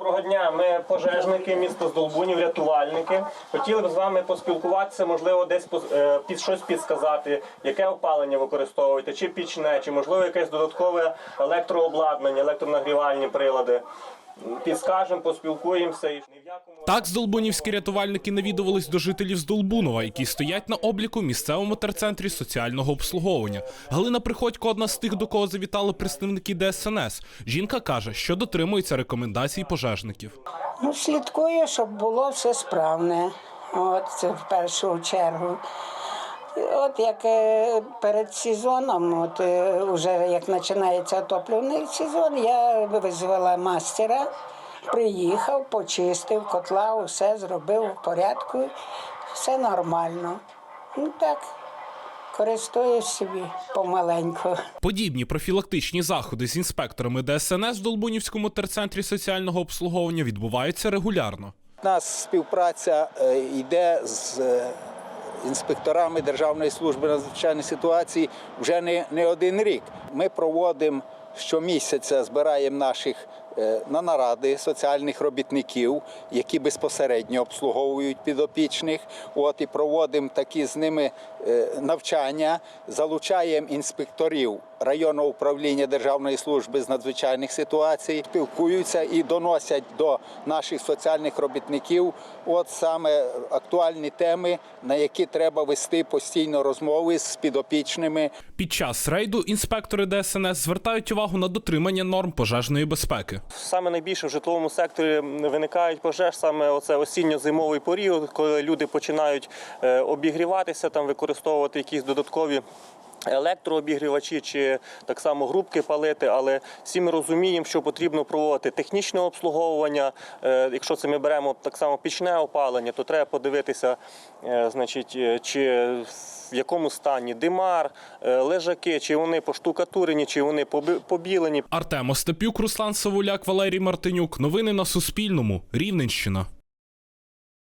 Доброго дня. Ми пожежники міста Здолбунів, рятувальники. Хотіли б з вами поспілкуватися, можливо, десь е, під щось підсказати, яке опалення використовуєте, чи пічне, чи можливо якесь додаткове електрообладнання, електронагрівальні прилади. Підскажемо, поспілкуємося і Так здолбунівські рятувальники навідувались до жителів Здолбунова, які стоять на обліку в місцевому терцентрі соціального обслуговування. Галина Приходько одна з тих, до кого завітали представники ДСНС. Жінка каже, що дотримується рекомендацій пожежників. Ну, слідкую, щоб було все справне. От це в першу чергу. От як е, перед сезоном, от е, вже як починається отоплювальний сезон, я визвала мастера, приїхав, почистив котла, все зробив в порядку, все нормально. Ну так, користуюсь собі помаленьку. Подібні профілактичні заходи з інспекторами ДСНС в Долбунівському терцентрі соціального обслуговування відбуваються регулярно. У нас співпраця е, йде з е, інспекторами Державної служби надзвичайної ситуації вже не, не один рік. Ми проводимо щомісяця, збираємо наших е, на наради соціальних робітників, які безпосередньо обслуговують підопічних. От і проводимо такі з ними е, навчання, залучаємо інспекторів районного управління Державної служби з надзвичайних ситуацій, спілкуються і доносять до наших соціальних робітників от саме актуальні теми, на які треба вести постійно розмови з підопічними. Під час рейду інспектори ДСНС звертають увагу на дотримання норм пожежної безпеки. саме найбільше в житловому секторі виникають пожеж саме оце осінньо-зимовий період, коли люди починають е, обігріватися, там використовувати якісь додаткові. Електрообігрівачі чи так само грубки палити, але всі ми розуміємо, що потрібно проводити технічне обслуговування. Е, Якщо це ми беремо так само пічне опалення, то треба подивитися, е, значить, е, чи в якому стані димар, лежаки, чи вони поштукатурені, чи вони побілені. Артем Остапюк, Руслан Савуляк, Валерій Мартинюк. Новини на Суспільному. Рівненщина.